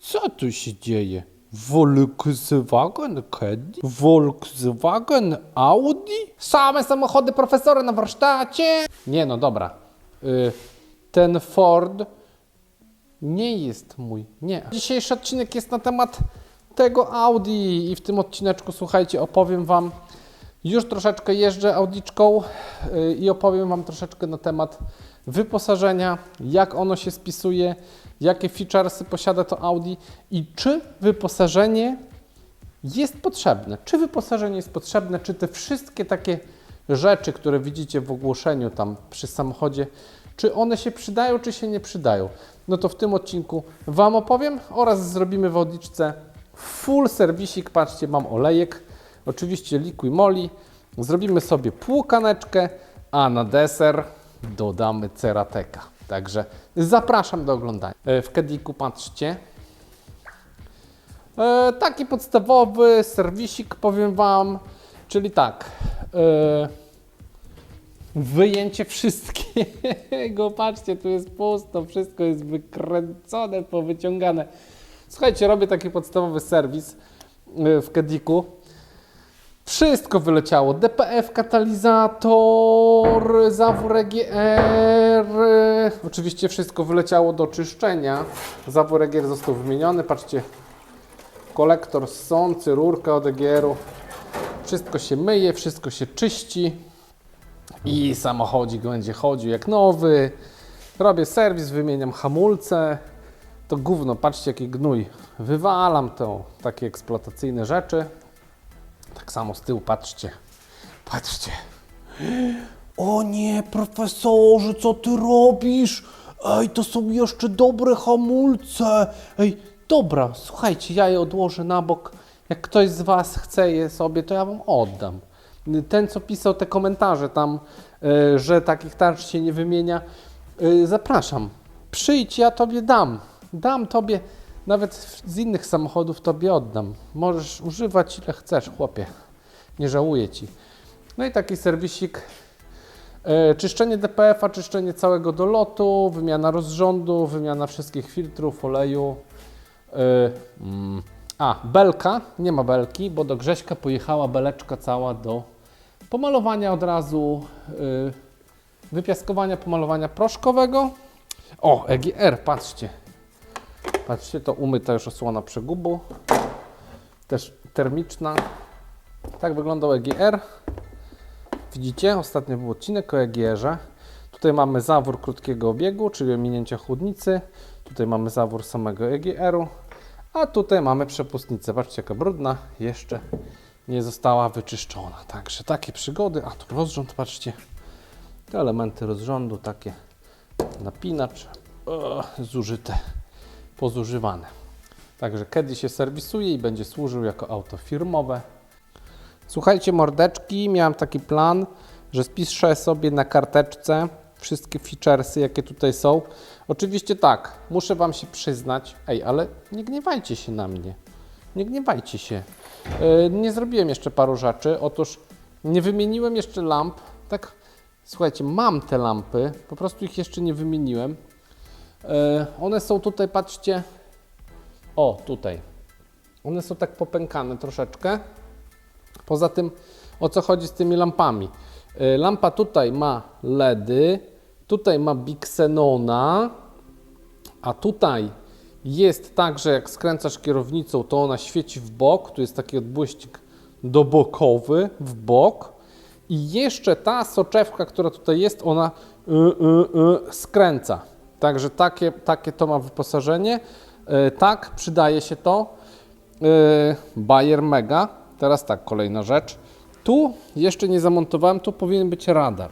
Co tu się dzieje? Volkswagen Caddy? Volkswagen Audi? Same samochody profesora na warsztacie? Nie no, dobra. Y, ten Ford nie jest mój. Nie. Dzisiejszy odcinek jest na temat tego Audi i w tym odcineczku, słuchajcie, opowiem Wam, już troszeczkę jeżdżę Audiczką y, i opowiem Wam troszeczkę na temat wyposażenia, jak ono się spisuje, jakie featuresy posiada to Audi i czy wyposażenie jest potrzebne. Czy wyposażenie jest potrzebne, czy te wszystkie takie rzeczy, które widzicie w ogłoszeniu tam przy samochodzie, czy one się przydają, czy się nie przydają. No to w tym odcinku Wam opowiem oraz zrobimy w Audiczce full serwisik. Patrzcie, mam olejek, oczywiście liquid moli. Zrobimy sobie płukaneczkę, a na deser dodamy cerateka. Także zapraszam do oglądania. E, W Kediku patrzcie, E, taki podstawowy serwisik, powiem Wam, czyli tak. E, wyjęcie wszystkiego. Patrzcie, tu jest pusto, wszystko jest wykręcone, powyciągane. Słuchajcie, robię taki podstawowy serwis e, w Kediku. Wszystko wyleciało. DPF, katalizator, zawór EGR. Oczywiście wszystko wyleciało do czyszczenia. Zawór EGR został wymieniony. Patrzcie, kolektor ssący, rurka od EGR-u. Wszystko się myje, wszystko się czyści i samochodzik będzie chodził jak nowy. Robię serwis, wymieniam hamulce. To gówno, patrzcie jaki gnój. Wywalam to, takie eksploatacyjne rzeczy. Tak samo z tyłu, patrzcie. Patrzcie. O nie, profesorze, co ty robisz? Ej, to są jeszcze dobre hamulce. Ej, dobra, słuchajcie, ja je odłożę na bok. Jak ktoś z Was chce je sobie, to ja Wam oddam. Ten, co pisał te komentarze tam, y, że takich tarcz się nie wymienia, y, zapraszam. Przyjdź, ja Tobie dam. Dam Tobie, nawet z innych samochodów Tobie oddam. Możesz używać ile chcesz, chłopie. Nie żałuję Ci. No i taki serwisik E, Czyszczenie DPF-a, czyszczenie całego dolotu, wymiana rozrządu, wymiana wszystkich filtrów, oleju. E, mm, A, belka, nie ma belki, bo do Grześka pojechała beleczka cała do pomalowania od razu, e, wypiaskowania, pomalowania proszkowego. O, EGR, patrzcie. Patrzcie, to umyta już osłona przegubu, też termiczna. Tak wyglądał EGR. Widzicie, ostatnio był odcinek o EGR-ze. Tutaj mamy zawór krótkiego obiegu, czyli ominięcia chłodnicy. Tutaj mamy zawór samego EGR-u. A tutaj mamy przepustnicę. Patrzcie, jaka brudna. Jeszcze nie została wyczyszczona. Także takie przygody. A tu rozrząd, patrzcie. Te elementy rozrządu, takie napinacz, o, zużyte, pozużywane. Także kiedyś się serwisuje i będzie służył jako auto firmowe. Słuchajcie, mordeczki, miałem taki plan, że spiszę sobie na karteczce wszystkie featuresy, jakie tutaj są. Oczywiście tak, muszę Wam się przyznać, ej, ale nie gniewajcie się na mnie. Nie gniewajcie się. Yy, nie zrobiłem jeszcze paru rzeczy. Otóż nie wymieniłem jeszcze lamp. Tak, słuchajcie, mam te lampy, po prostu ich jeszcze nie wymieniłem. Yy, one są tutaj, patrzcie. O, tutaj. One są tak popękane troszeczkę. Poza tym, o co chodzi z tymi lampami? Y, Lampa tutaj ma LEDy, tutaj ma Bixenona, a tutaj jest tak, że jak skręcasz kierownicą, to ona świeci w bok. Tu jest taki odbłyśnik dobokowy w bok. I jeszcze ta soczewka, która tutaj jest, ona y, y, y, skręca. Także takie, takie to ma wyposażenie. Y, tak, przydaje się to. Yy, Bayer Mega. Teraz tak, kolejna rzecz. Tu jeszcze nie zamontowałem, tu powinien być radar.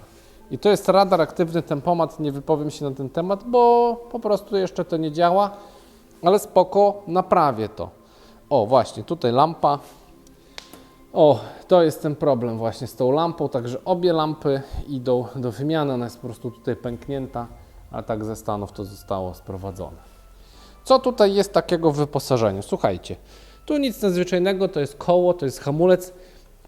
I to jest radar aktywny tempomat, nie wypowiem się na ten temat, bo po prostu jeszcze to nie działa, ale spoko, naprawię to. O, właśnie, tutaj lampa. O, to jest ten problem właśnie z tą lampą, także obie lampy idą do wymiany, ona jest po prostu tutaj pęknięta, a tak ze Stanów to zostało sprowadzone. Co tutaj jest takiego w wyposażeniu? Słuchajcie, tu nic nadzwyczajnego, to jest koło, to jest hamulec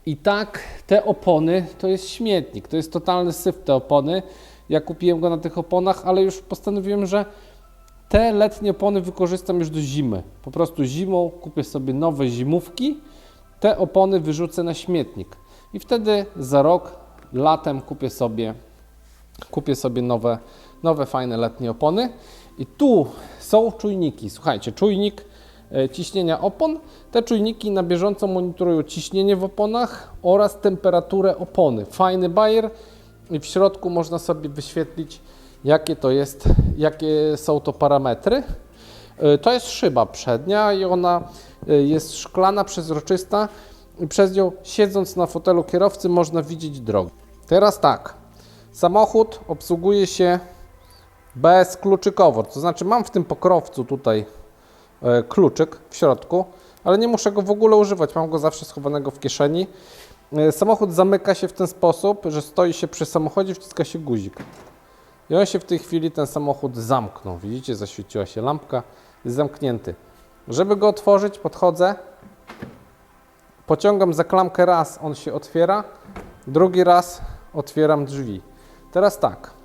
i tak te opony to jest śmietnik, to jest totalny syf te opony. Ja kupiłem go na tych oponach, ale już postanowiłem, że Te letnie opony wykorzystam już do zimy. Po prostu zimą kupię sobie nowe zimówki, te opony wyrzucę na śmietnik. I wtedy za rok, latem kupię sobie, kupię sobie nowe, nowe fajne letnie opony. I tu są czujniki. Słuchajcie, czujnik e, ciśnienia opon. Te czujniki na bieżąco monitorują ciśnienie w oponach oraz temperaturę opony. Fajny bajer i w środku można sobie wyświetlić, jakie to jest, jakie są to parametry. E, To jest szyba przednia i ona e, jest szklana, przezroczysta i przez nią siedząc na fotelu kierowcy można widzieć drogę. Teraz tak, samochód obsługuje się bezkluczykowo, to znaczy mam w tym pokrowcu tutaj e, kluczyk w środku, ale nie muszę go w ogóle używać, mam go zawsze schowanego w kieszeni. E, Samochód zamyka się w ten sposób, że stoi się przy samochodzie, wciska się guzik. I on się w tej chwili, ten samochód zamknął. Widzicie, zaświeciła się lampka, jest zamknięty. Żeby go otworzyć, podchodzę, pociągam za klamkę raz, on się otwiera, drugi raz otwieram drzwi. Teraz tak,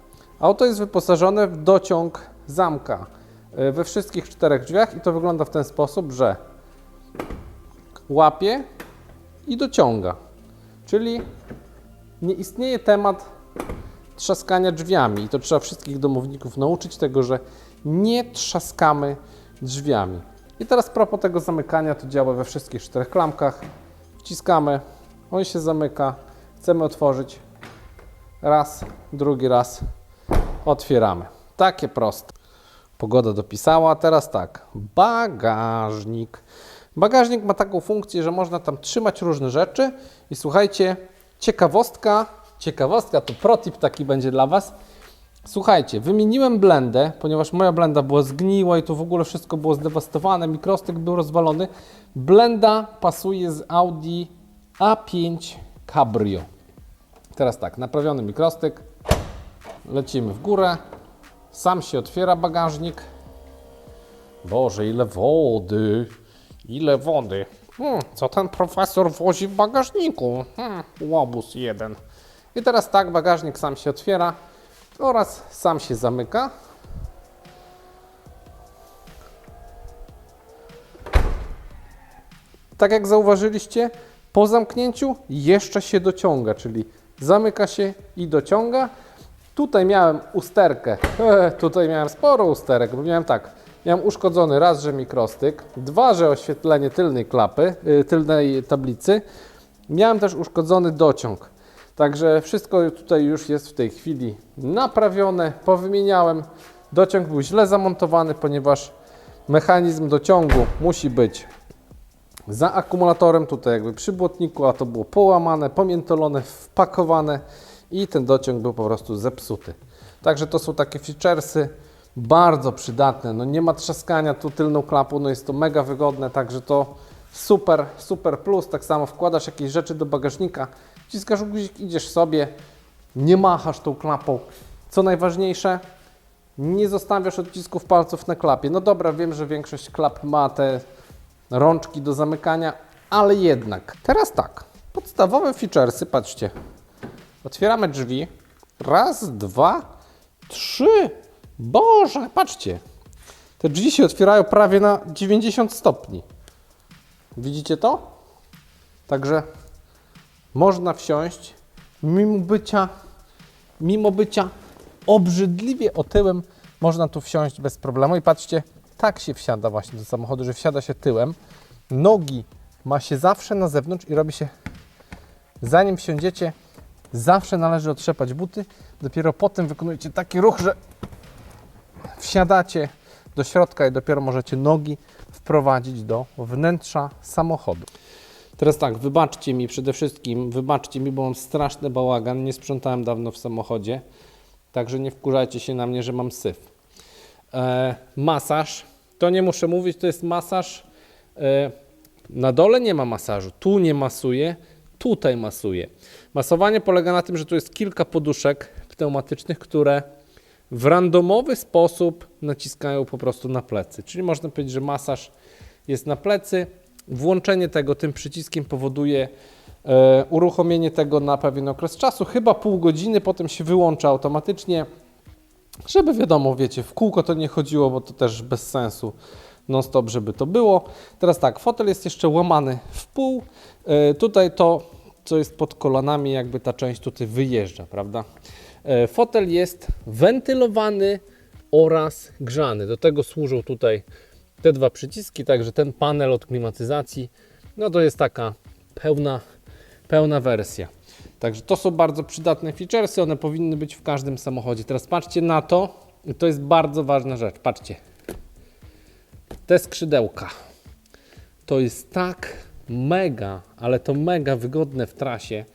auto jest wyposażone w dociąg zamka e, we wszystkich czterech drzwiach i to wygląda w ten sposób, że łapie i dociąga. Czyli nie istnieje temat trzaskania drzwiami. I to trzeba wszystkich domowników nauczyć tego, że nie trzaskamy drzwiami. I teraz propos tego zamykania, to działa we wszystkich czterech klamkach. Wciskamy, on się zamyka, chcemy otworzyć. Raz, drugi raz, otwieramy. Takie proste. Pogoda dopisała, teraz tak, bagażnik. Bagażnik ma taką funkcję, że można tam trzymać różne rzeczy i słuchajcie, ciekawostka, ciekawostka, to protip taki będzie dla Was. Słuchajcie, wymieniłem blendę, ponieważ moja blenda była zgniła i to w ogóle wszystko było zdewastowane, mikrostyk był rozwalony. Blenda pasuje z Audi A5 Cabrio. Teraz tak, naprawiony mikrostyk, lecimy w górę, sam się otwiera bagażnik. Boże, ile wody, ile wody. Hmm, co ten profesor wozi w bagażniku? Hmm, łobuz jeden. I teraz tak, bagażnik sam się otwiera oraz sam się zamyka. Tak jak zauważyliście, po zamknięciu jeszcze się dociąga, czyli zamyka się i dociąga. Tutaj miałem usterkę, tutaj miałem sporo usterek, bo miałem tak, miałem uszkodzony raz, że mikrostyk, dwa, że oświetlenie tylnej klapy, y, tylnej tablicy, miałem też uszkodzony dociąg. Także wszystko tutaj już jest w tej chwili naprawione, powymieniałem. Dociąg był źle zamontowany, ponieważ mechanizm dociągu musi być za akumulatorem, tutaj jakby przy błotniku, a to było połamane, pomiętolone, wpakowane i ten dociąg był po prostu zepsuty. Także to są takie featuresy bardzo przydatne. No nie ma trzaskania tu tylną klapą, no jest to mega wygodne, także to super, super plus. Tak samo wkładasz jakieś rzeczy do bagażnika, wciskasz guzik, idziesz sobie, nie machasz tą klapą. Co najważniejsze, nie zostawiasz odcisków palców na klapie. No dobra, wiem, że większość klap ma te rączki do zamykania, ale jednak. Teraz tak, podstawowe featuresy, patrzcie. Otwieramy drzwi. Raz, dwa, trzy. Boże, patrzcie. Te drzwi się otwierają prawie na 90 stopni. Widzicie to? Także można wsiąść mimo bycia, mimo bycia obrzydliwie otyłym, można tu wsiąść bez problemu. I patrzcie, tak się wsiada właśnie do samochodu, że wsiada się tyłem. Nogi ma się zawsze na zewnątrz i robi się, zanim wsiądziecie, zawsze należy otrzepać buty. Dopiero potem wykonujecie taki ruch, że wsiadacie do środka i dopiero możecie nogi wprowadzić do wnętrza samochodu. Teraz tak, wybaczcie mi przede wszystkim, wybaczcie mi, bo mam straszny bałagan, nie sprzątałem dawno w samochodzie, także nie wkurzajcie się na mnie, że mam syf. E, masaż, to nie muszę mówić, to jest masaż, e, na dole nie ma masażu, tu nie masuje, tutaj masuje. Masowanie polega na tym, że tu jest kilka poduszek pneumatycznych, które w randomowy sposób naciskają po prostu na plecy. Czyli można powiedzieć, że masaż jest na plecy. Włączenie tego tym przyciskiem powoduje e, uruchomienie tego na pewien okres czasu, chyba pół godziny, potem się wyłącza automatycznie. żeby wiadomo, wiecie, w kółko to nie chodziło, bo to też bez sensu non stop, żeby to było. Teraz tak, fotel jest jeszcze łamany w pół. E, tutaj to, co jest pod kolanami, jakby ta część tutaj wyjeżdża, prawda? E, fotel jest wentylowany oraz grzany. Do tego służą tutaj te dwa przyciski, także ten panel od klimatyzacji, no to jest taka pełna, pełna wersja. Także to są bardzo przydatne featuresy, one powinny być w każdym samochodzie. Teraz patrzcie na to, to jest bardzo ważna rzecz. Patrzcie, te skrzydełka. To jest tak mega, ale to mega wygodne w trasie.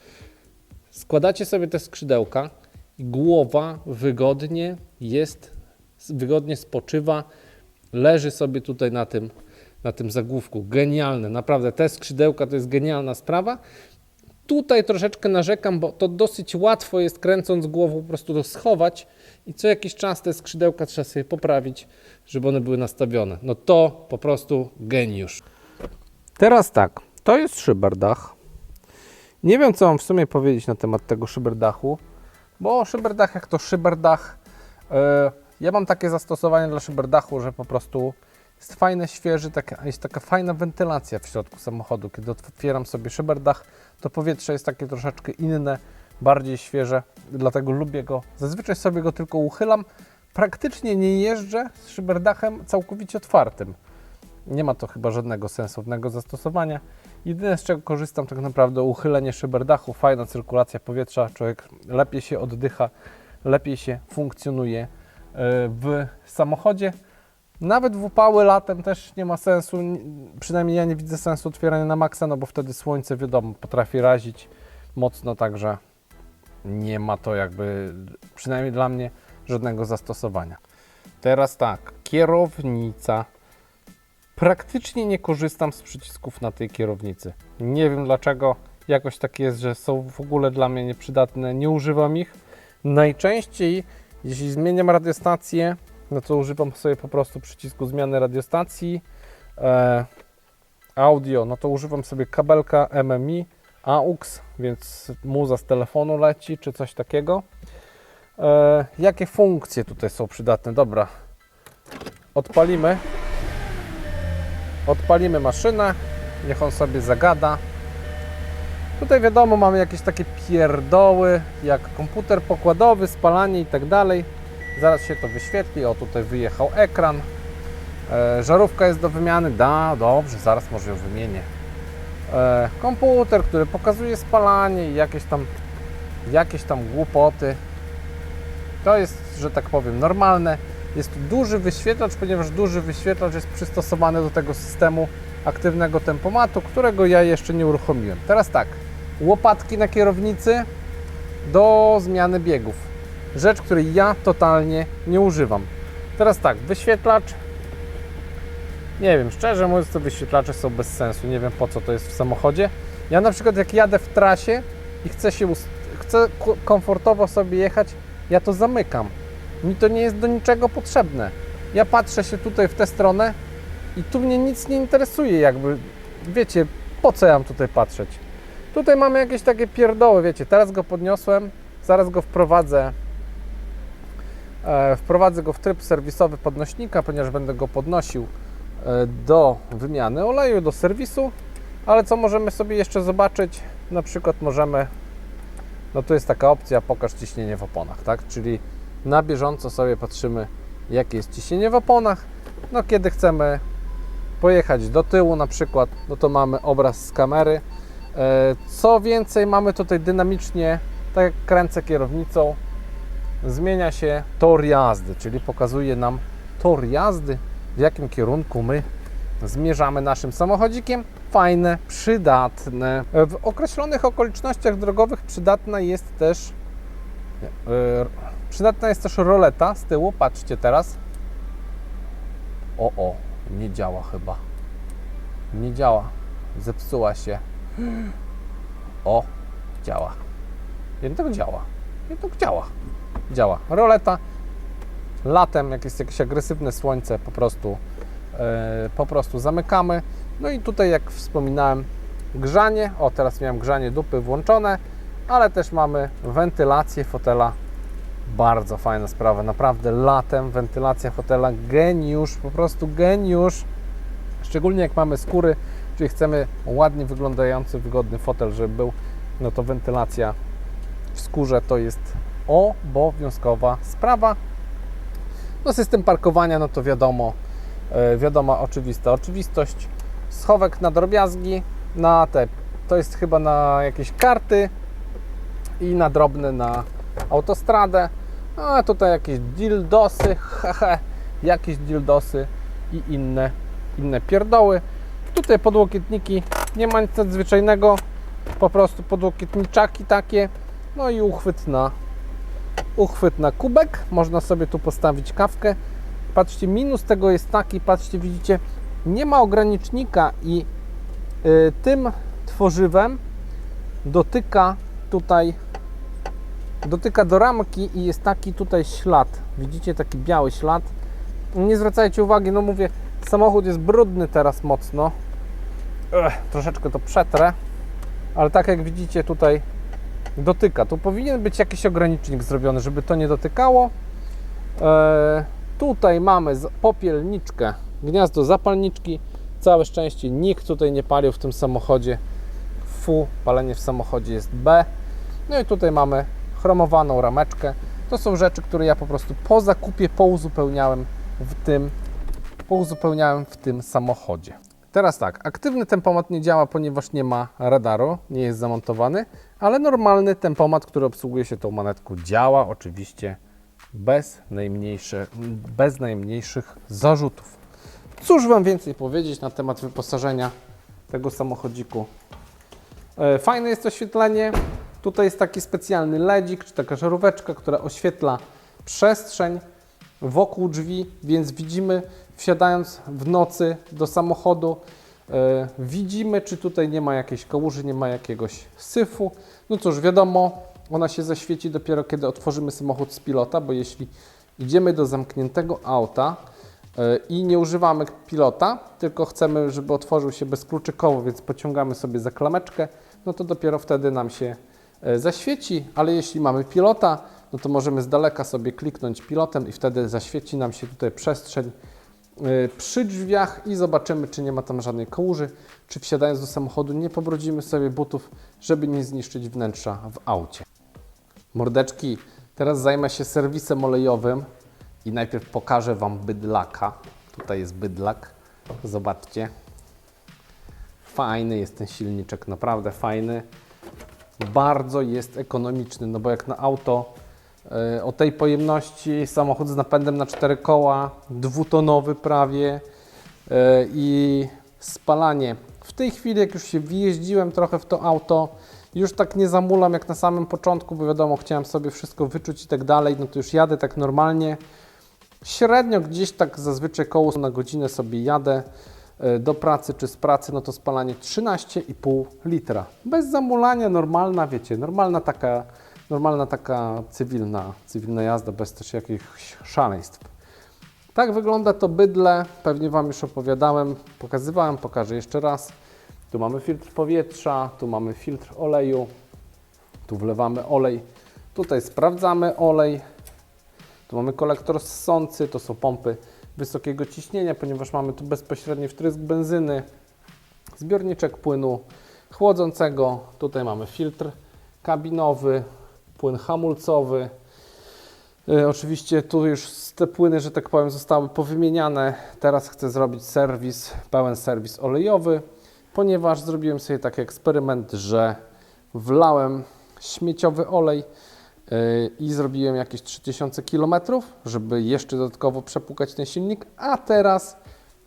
Składacie sobie te skrzydełka i głowa wygodnie jest, wygodnie spoczywa, leży sobie tutaj na tym, na tym zagłówku. Genialne, naprawdę te skrzydełka to jest genialna sprawa. Tutaj troszeczkę narzekam, bo to dosyć łatwo jest kręcąc głową po prostu to schować i co jakiś czas te skrzydełka trzeba sobie poprawić, żeby one były nastawione. No to po prostu geniusz. Teraz tak, to jest szyberdach. Nie wiem, co mam w sumie powiedzieć na temat tego szyberdachu, bo szyberdach jak to szyberdach, yy, ja mam takie zastosowanie dla szyberdachu, że po prostu jest fajny, świeży, taka, jest taka fajna wentylacja w środku samochodu. Kiedy otwieram sobie szyberdach, to powietrze jest takie troszeczkę inne, bardziej świeże, dlatego lubię go. Zazwyczaj sobie go tylko uchylam. Praktycznie nie jeżdżę z szyberdachem całkowicie otwartym. Nie ma to chyba żadnego sensownego zastosowania. Jedyne z czego korzystam tak naprawdę uchylenie szyberdachu, fajna cyrkulacja powietrza, człowiek lepiej się oddycha, lepiej się funkcjonuje e, w samochodzie. Nawet w upały latem też nie ma sensu, przynajmniej ja nie widzę sensu otwierania na maksa, no bo wtedy słońce wiadomo potrafi razić mocno, także nie ma to jakby, przynajmniej dla mnie, żadnego zastosowania. Teraz tak, kierownica. Praktycznie nie korzystam z przycisków na tej kierownicy. Nie wiem dlaczego, jakoś tak jest, że są w ogóle dla mnie nieprzydatne, nie używam ich. Najczęściej, jeśli zmieniam radiostację, no to używam sobie po prostu przycisku zmiany radiostacji. E, audio, no to używam sobie kabelka MMI, AUX, więc muza z telefonu leci, czy coś takiego. E, jakie funkcje tutaj są przydatne? Dobra, odpalimy. Odpalimy maszynę, niech on sobie zagada. Tutaj wiadomo, mamy jakieś takie pierdoły, jak komputer pokładowy, spalanie i tak dalej. Zaraz się to wyświetli. O, tutaj wyjechał ekran. E, żarówka jest do wymiany. Da, dobrze, zaraz może ją wymienię. E, komputer, który pokazuje spalanie i jakieś tam, jakieś tam głupoty. To jest, że tak powiem, normalne. Jest duży wyświetlacz, ponieważ duży wyświetlacz jest przystosowany do tego systemu aktywnego tempomatu, którego ja jeszcze nie uruchomiłem. Teraz tak, łopatki na kierownicy do zmiany biegów. Rzecz, której ja totalnie nie używam. Teraz tak, wyświetlacz. Nie wiem, szczerze mówiąc, te wyświetlacze są bez sensu. Nie wiem po co to jest w samochodzie. Ja na przykład jak jadę w trasie i chcę się chcę komfortowo sobie jechać, ja to zamykam. Mi to nie jest do niczego potrzebne. Ja patrzę się tutaj w tę stronę i tu mnie nic nie interesuje, jakby wiecie, po co ja mam tutaj patrzeć? Tutaj mamy jakieś takie pierdoły, wiecie, teraz go podniosłem, zaraz go wprowadzę E, Wprowadzę go w tryb serwisowy podnośnika, ponieważ będę go podnosił do wymiany oleju, do serwisu. Ale co możemy sobie jeszcze zobaczyć? Na przykład możemy, no tu jest taka opcja, pokaż ciśnienie w oponach, tak? Czyli na bieżąco sobie patrzymy, jakie jest ciśnienie w oponach. No kiedy chcemy pojechać do tyłu na przykład, no to mamy obraz z kamery. E, Co więcej, mamy tutaj dynamicznie, tak jak kręcę kierownicą, zmienia się tor jazdy, czyli pokazuje nam tor jazdy, w jakim kierunku my zmierzamy naszym samochodzikiem. Fajne, przydatne. W określonych okolicznościach drogowych przydatna jest też e, przydatna jest też roleta z tyłu. Patrzcie teraz. O, o, nie działa chyba. Nie działa. Zepsuła się. O, działa. Jednak działa. Jednak działa działa. Roleta latem, jak jest jakieś agresywne słońce, po prostu, e, po prostu zamykamy. No i tutaj, jak wspominałem, grzanie. O, teraz miałem grzanie dupy włączone, ale też mamy wentylację fotela Bardzo fajna sprawa, naprawdę latem wentylacja fotela geniusz, po prostu geniusz. Szczególnie jak mamy skóry, czyli chcemy ładnie wyglądający, wygodny fotel, żeby był, no to wentylacja w skórze to jest obowiązkowa sprawa. No system parkowania, no to wiadomo, e, wiadoma oczywista oczywistość. Schowek na drobiazgi, na te, to jest chyba na jakieś karty i na drobne na autostradę. A tutaj jakieś dildosy, hehe, jakieś dildosy i inne, inne pierdoły. Tutaj podłokietniki, nie ma nic nadzwyczajnego, po prostu podłokietniczaki takie, no i uchwyt na, uchwyt na kubek. Można sobie tu postawić kawkę. Patrzcie, minus tego jest taki, patrzcie, widzicie, nie ma ogranicznika i y, tym tworzywem dotyka tutaj dotyka do ramki i jest taki tutaj ślad. Widzicie taki biały ślad. Nie zwracajcie uwagi, no mówię, samochód jest brudny teraz mocno. Ech, troszeczkę to przetrę, ale tak jak widzicie tutaj dotyka. Tu powinien być jakiś ogranicznik zrobiony, żeby to nie dotykało. E, tutaj mamy popielniczkę, gniazdo zapalniczki. Całe szczęście nikt tutaj nie palił w tym samochodzie. Fu, palenie w samochodzie jest B. No i tutaj mamy chromowaną rameczkę. To są rzeczy, które ja po prostu po zakupie pouzupełniałem w tym, pouzupełniałem w tym samochodzie. Teraz tak, aktywny tempomat nie działa, ponieważ nie ma radaru, nie jest zamontowany, ale normalny tempomat, który obsługuje się tą manetką działa oczywiście bez, najmniejsze, bez najmniejszych zarzutów. Cóż Wam więcej powiedzieć na temat wyposażenia tego samochodziku? E, Fajne jest oświetlenie. Tutaj jest taki specjalny LEDzik, czy taka żaróweczka, która oświetla przestrzeń wokół drzwi, więc widzimy, wsiadając w nocy do samochodu, e, widzimy, czy tutaj nie ma jakiejś kałuży, nie ma jakiegoś syfu. No cóż, wiadomo, ona się zaświeci dopiero kiedy otworzymy samochód z pilota, bo jeśli idziemy do zamkniętego auta, e, i nie używamy pilota, tylko chcemy, żeby otworzył się bezkluczykowo, więc pociągamy sobie za klameczkę, no to dopiero wtedy nam się e, zaświeci, ale jeśli mamy pilota, no to możemy z daleka sobie kliknąć pilotem i wtedy zaświeci nam się tutaj przestrzeń przy drzwiach i zobaczymy, czy nie ma tam żadnej kałuży, czy wsiadając do samochodu nie pobrudzimy sobie butów, żeby nie zniszczyć wnętrza w aucie. Mordeczki, teraz zajmę się serwisem olejowym i najpierw pokażę Wam bydlaka. Tutaj jest bydlak. Zobaczcie. Fajny jest ten silniczek, naprawdę fajny. Bardzo jest ekonomiczny, no bo jak na auto o tej pojemności, samochód z napędem na cztery koła, dwutonowy prawie e, i spalanie. W tej chwili, jak już się wjeździłem trochę w to auto, już tak nie zamulam jak na samym początku, bo wiadomo, chciałem sobie wszystko wyczuć i tak dalej, no to już jadę tak normalnie. Średnio gdzieś tak zazwyczaj koło na godzinę sobie jadę e, do pracy czy z pracy, no to spalanie 13,5 litra. Bez zamulania, normalna, wiecie, normalna taka, normalna taka cywilna, cywilna jazda, bez też jakichś szaleństw. Tak wygląda to bydle, pewnie Wam już opowiadałem, pokazywałem, pokażę jeszcze raz. Tu mamy filtr powietrza, tu mamy filtr oleju, tu wlewamy olej, tutaj sprawdzamy olej, tu mamy kolektor ssący, to są pompy wysokiego ciśnienia, ponieważ mamy tu bezpośredni wtrysk benzyny, zbiorniczek płynu chłodzącego, tutaj mamy filtr kabinowy, płyn hamulcowy. Y, Oczywiście tu już te płyny, że tak powiem, zostały powymieniane. Teraz chcę zrobić serwis, pełen serwis olejowy, ponieważ zrobiłem sobie taki eksperyment, że wlałem śmieciowy olej yy, i zrobiłem jakieś 3000 km, żeby jeszcze dodatkowo przepłukać ten silnik, a teraz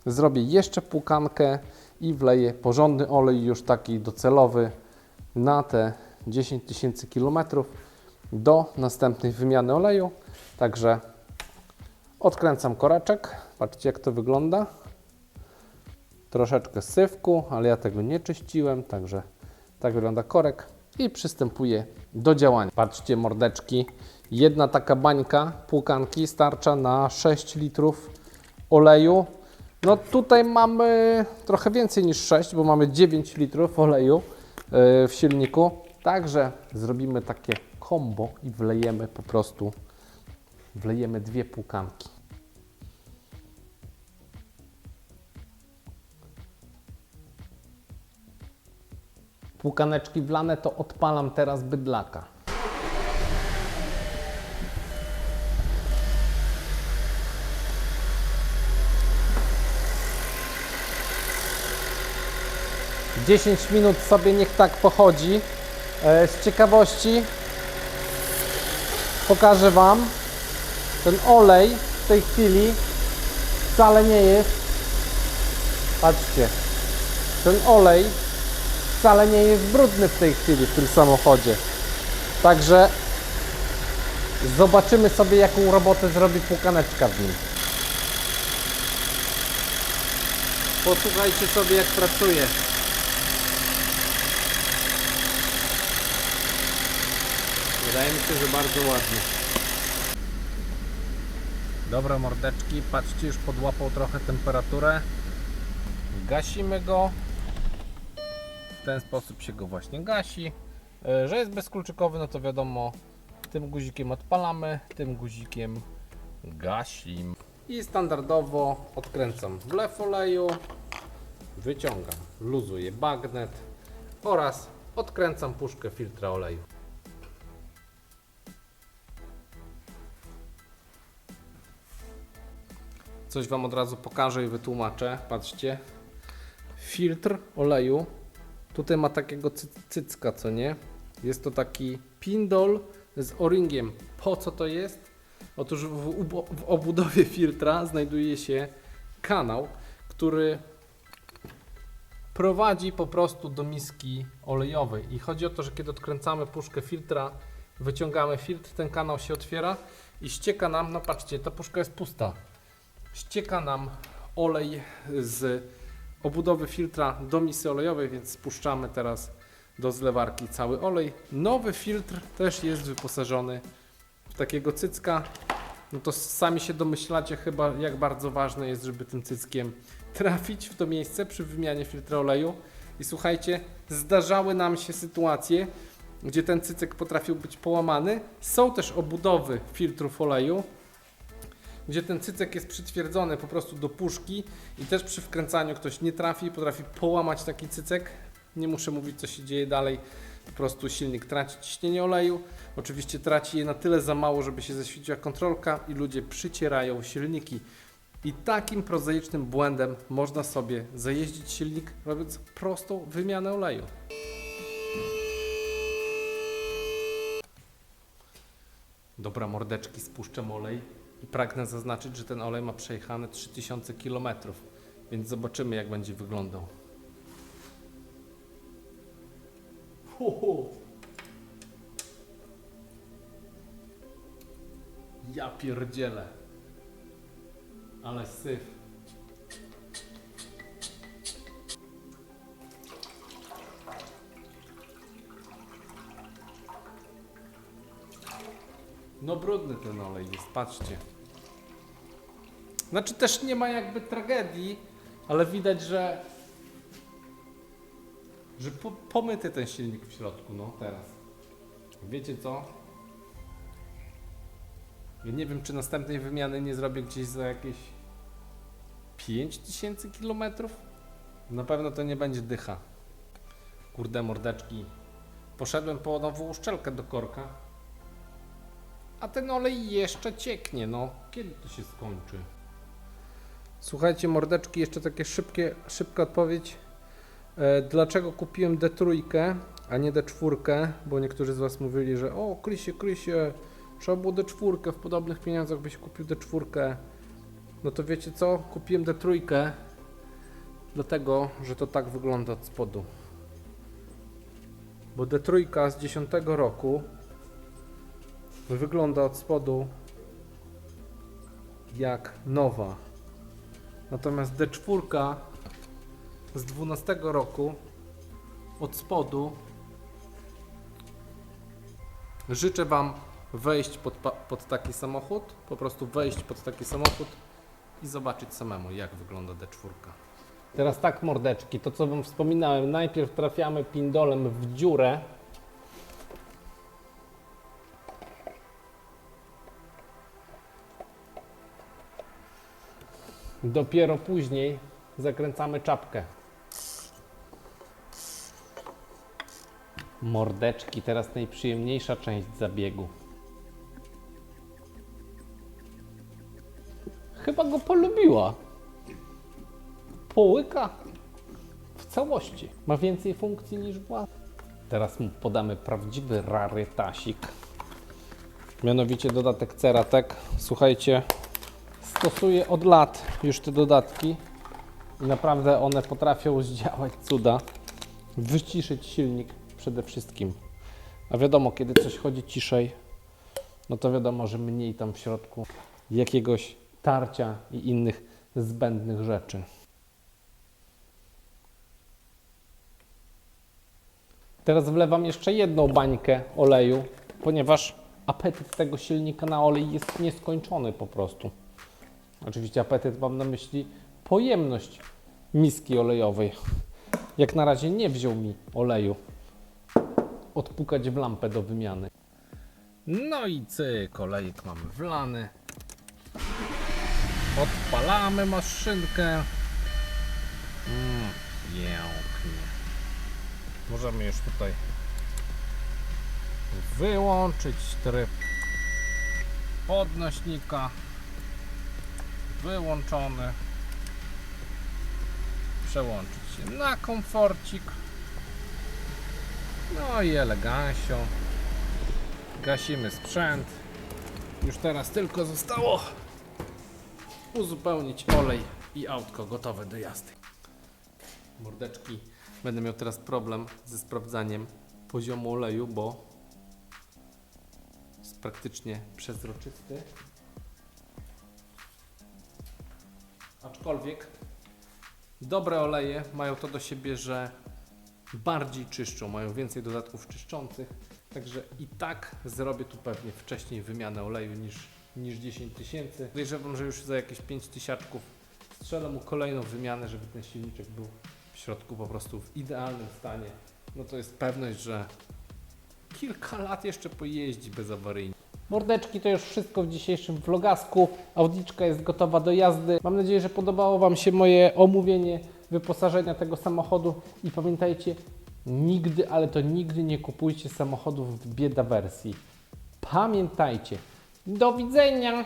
zrobię jeszcze płukankę i wleję porządny olej już taki docelowy na te 10 tysięcy km do następnej wymiany oleju. Także odkręcam koreczek. Patrzcie jak to wygląda. Troszeczkę syfku, ale ja tego nie czyściłem, także tak wygląda korek i przystępuję do działania. Patrzcie mordeczki, jedna taka bańka płukanki starcza na 6 litrów oleju. No tutaj mamy trochę więcej niż 6, bo mamy 9 litrów oleju yy, w silniku. Także zrobimy takie combo i wlejemy po prostu Wlejemy dwie półkanki. Półkaneczki wlane, to odpalam teraz bydlaka. Dziesięć minut sobie niech tak pochodzi. E, Z ciekawości pokażę Wam. Ten olej w tej chwili wcale nie jest patrzcie. Ten olej wcale nie jest brudny w tej chwili w tym samochodzie. Także zobaczymy sobie jaką robotę zrobi płukaneczka w nim. Posłuchajcie sobie jak pracuje Wydaje mi się, że bardzo ładnie. Dobra mordeczki, patrzcie, już podłapał trochę temperaturę. Gasimy go. W ten sposób się go właśnie gasi. E, Że jest bezkluczykowy, no to wiadomo, tym guzikiem odpalamy, tym guzikiem gasimy. I standardowo odkręcam wlew oleju, wyciągam, luzuję bagnet oraz odkręcam puszkę filtra oleju. Coś Wam od razu pokażę i wytłumaczę. Patrzcie. Filtr oleju. Tutaj ma takiego cy cycka, co nie? Jest to taki pindol z o-ringiem. Po co to jest? Otóż w, w obudowie filtra znajduje się kanał, który prowadzi po prostu do miski olejowej. I chodzi o to, że kiedy odkręcamy puszkę filtra, wyciągamy filtr, ten kanał się otwiera i ścieka nam, no patrzcie, ta puszka jest pusta ścieka nam olej z obudowy filtra do misy olejowej, więc spuszczamy teraz do zlewarki cały olej. Nowy filtr też jest wyposażony w takiego cycka. No to sami się domyślacie chyba jak bardzo ważne jest, żeby tym cyckiem trafić w to miejsce przy wymianie filtra oleju. I słuchajcie, zdarzały nam się sytuacje, gdzie ten cycek potrafił być połamany. Są też obudowy filtrów oleju, gdzie ten cycek jest przytwierdzony po prostu do puszki i też przy wkręcaniu ktoś nie trafi, potrafi połamać taki cycek. Nie muszę mówić, co się dzieje dalej. Po prostu silnik traci ciśnienie oleju. Oczywiście traci je na tyle za mało, żeby się zaświeciła kontrolka i ludzie przycierają silniki. I takim prozaicznym błędem można sobie zajeździć silnik, robiąc prostą wymianę oleju. Dobra, mordeczki, spuszczam olej i pragnę zaznaczyć, że ten olej ma przejechane 3000 km, więc zobaczymy, jak będzie wyglądał. Hu, hu. Ja pierdzielę. Ale syf. No brudny ten olej jest, patrzcie. Znaczy też nie ma jakby tragedii, ale widać, że że po, pomyty ten silnik w środku, no teraz. Wiecie co? Ja nie wiem, czy następnej wymiany nie zrobię gdzieś za jakieś 5000 km. Na pewno to nie będzie dycha. Kurde mordeczki. Poszedłem po nową uszczelkę do korka. A ten olej jeszcze cieknie, no. Kiedy to się skończy? Słuchajcie, mordeczki, jeszcze takie szybkie, szybka odpowiedź. E, dlaczego kupiłem D3, a nie D4? Bo niektórzy z Was mówili, że o, Krysie, Krysie, trzeba było D4, w podobnych pieniądzach byś kupił D4. No to wiecie co? Kupiłem D3, dlatego, że to tak wygląda od spodu. Bo D3 z 10 roku wygląda od spodu jak nowa. Natomiast D4 z 12 roku od spodu życzę Wam wejść pod, pod taki samochód, po prostu wejść pod taki samochód i zobaczyć samemu jak wygląda D4. Teraz tak mordeczki, to co Wam wspominałem, najpierw trafiamy pindolem w dziurę Dopiero później zakręcamy czapkę. Mordeczki, teraz najprzyjemniejsza część zabiegu. Chyba go polubiła. Połyka w całości. Ma więcej funkcji niż była. Teraz mu podamy prawdziwy rarytasik. Mianowicie dodatek Ceratek. Słuchajcie, stosuję od lat już te dodatki i naprawdę one potrafią zdziałać cuda. Wyciszyć silnik przede wszystkim. A wiadomo, kiedy coś chodzi ciszej, no to wiadomo, że mniej tam w środku jakiegoś tarcia i innych zbędnych rzeczy. Teraz wlewam jeszcze jedną bańkę oleju, ponieważ apetyt tego silnika na olej jest nieskończony po prostu. Oczywiście apetyt mam na myśli pojemność miski olejowej. Jak na razie nie wziął mi oleju odpukać w lampę do wymiany. No i cyk, olejek mamy wlany. Odpalamy maszynkę. Mm, pięknie. Możemy już tutaj wyłączyć tryb podnośnika. Wyłączony. Przełączyć się na komforcik. No i elegancio. Gasimy sprzęt. Już teraz tylko zostało uzupełnić olej i autko gotowe do jazdy. Mordeczki, będę miał teraz problem ze sprawdzaniem poziomu oleju, bo jest praktycznie przezroczysty. Aczkolwiek dobre oleje mają to do siebie, że bardziej czyszczą, mają więcej dodatków czyszczących, także i tak zrobię tu pewnie wcześniej wymianę oleju niż, niż 10 tysięcy. Podejrzewam, że już za jakieś 5 tysiaczków strzelę mu kolejną wymianę, żeby ten silniczek był w środku po prostu w idealnym stanie. No to jest pewność, że kilka lat jeszcze pojeździ bezawaryjnie. Mordeczki to już wszystko w dzisiejszym vlogasku. Audiczka jest gotowa do jazdy. Mam nadzieję, że podobało Wam się moje omówienie wyposażenia tego samochodu i pamiętajcie, nigdy, ale to nigdy nie kupujcie samochodów w bieda wersji. Pamiętajcie. Do widzenia!